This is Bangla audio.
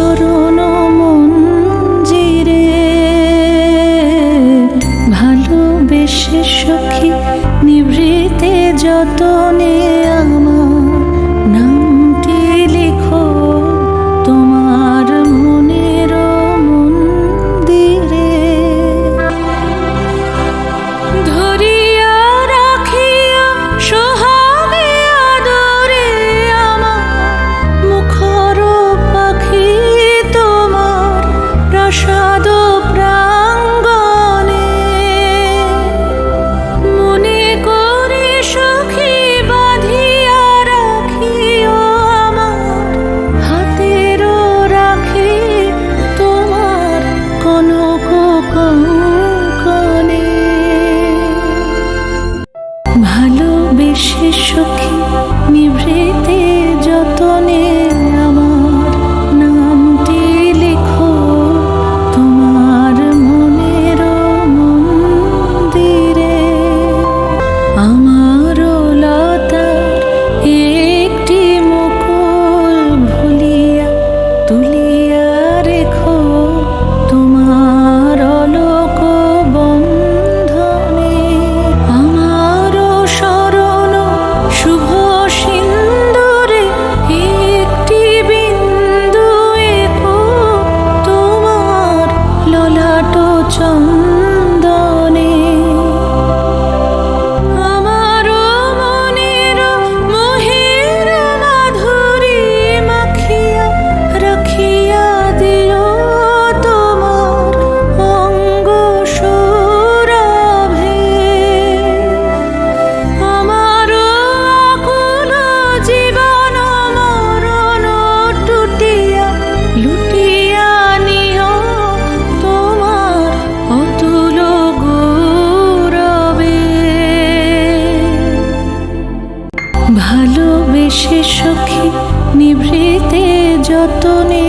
চরণ মঞ্জিরে। ভালোবেসে সখী নিভৃতে যতনে সে সুখী। 中。প্রীতে যতনে